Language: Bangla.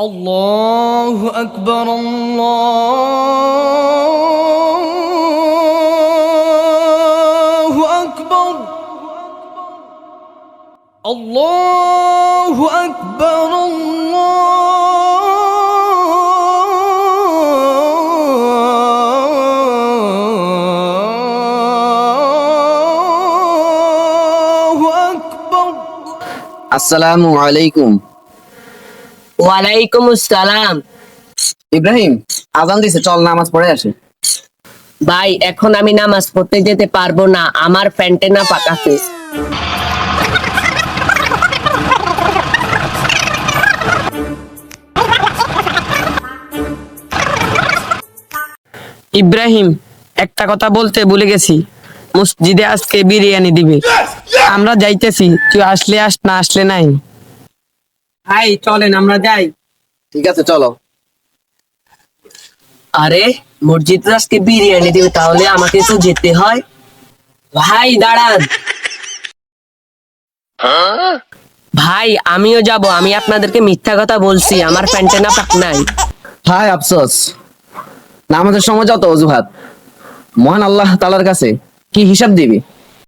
الله أكبر الله أكبر الله أكبر الله أكبر السلام عليكم. ওয়ালাইকুম আসসালাম ইব্রাহিম আজান দিছে চল নামাজ পড়ে আসে। ভাই এখন আমি নামাজ পড়তে যেতে পারব না আমার প্যান্টে না পাকাছে ইব্রাহিম একটা কথা বলতে ভুলে গেছি। মসজিদে আজকে বিরিয়ানি দিবে। আমরা যাইতেছি তুই আসলে আস না আসলে নাই। ভাই চলেন আমরা যাই। ঠিক আছে চলো। আরে মসজিদে আজকে বিরিয়ানি দিবে তাহলে আমাকে তো যেতে হয়। ভাই দাঁড়ান। ভাই আমিও যাব আমি আপনাদেরকে মিথ্যা কথা বলছি আমার প্যান্টে না পাক নাই। হায় আফসোস। নামাজের সময় যত অজুহাত মহান আল্লাহ তালার কাছে কি হিসাব দিবি?